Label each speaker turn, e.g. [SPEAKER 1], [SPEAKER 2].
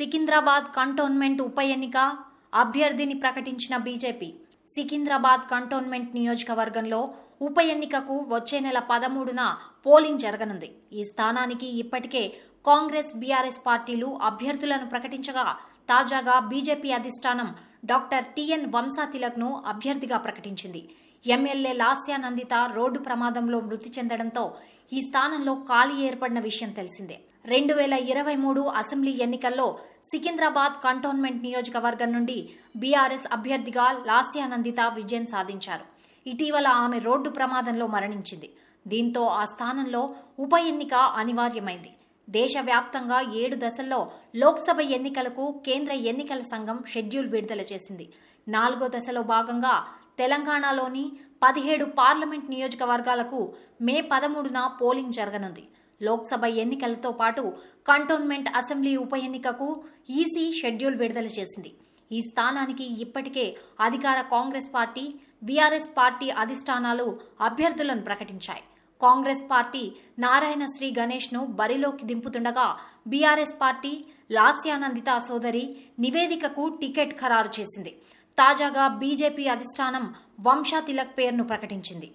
[SPEAKER 1] Secunderabad cantonment ఉప ఎన్నిక అభ్యర్థిని ప్రకటించిన బీజేపీ. సికింద్రాబాద్ కంటోన్మెంట్ నియోజకవర్గంలో ఉప ఎన్నికకు వచ్చే నెల పదమూడున పోలింగ్ జరగనుంది. ఈ స్థానానికి ఇప్పటికే కాంగ్రెస్ బీఆర్ఎస్ పార్టీలు అభ్యర్థులను ప్రకటించగా తాజాగా బీజేపీ అధిష్టానం డాక్టర్ టిఎన్ వంశాతిలక్ను అభ్యర్థిగా ప్రకటించింది. ఎమ్మెల్యే లాస్యానందిత రోడ్డు ప్రమాదంలో మృతి చెందడంతో ఈ స్థానంలో ఖాళీ ఏర్పడిన విషయం తెలిసిందే. రెండు వేల ఇరవై మూడు అసెంబ్లీ ఎన్నికల్లో సికింద్రాబాద్ కంటోన్మెంట్ నియోజకవర్గం నుండి బీఆర్ఎస్ అభ్యర్థిగా లాస్యానందిత విజయం సాధించారు. ఇటీవల ఆమె రోడ్డు ప్రమాదంలో మరణించింది. దీంతో ఆ స్థానంలో ఉప ఎన్నిక అనివార్యమైంది. దేశవ్యాప్తంగా ఏడు దశల్లో లోక్సభ ఎన్నికలకు కేంద్ర ఎన్నికల సంఘం షెడ్యూల్ విడుదల చేసింది. నాలుగో దశలో భాగంగా తెలంగాణలోని పదిహేడు పార్లమెంట్ నియోజకవర్గాలకు మే పదమూడున పోలింగ్ జరగనుంది. లోక్సభ ఎన్నికలతో పాటు కంటోన్మెంట్ అసెంబ్లీ ఉప ఎన్నికకు ఈసీ షెడ్యూల్ విడుదల చేసింది. ఈ స్థానానికి ఇప్పటికే అధికార కాంగ్రెస్ పార్టీ బీఆర్ఎస్ పార్టీ అధిష్టానాలు అభ్యర్థులను ప్రకటించాయి. కాంగ్రెస్ పార్టీ నారాయణ శ్రీ గణేష్ను బరిలోకి దింపుతుండగా బీఆర్ఎస్ పార్టీ లాస్యానందిత సోదరి నివేదికకు టికెట్ ఖరారు చేసింది. తాజాగా బీజేపీ అధిష్టానం వంశా తిలక్ పేరును ప్రకటించింది.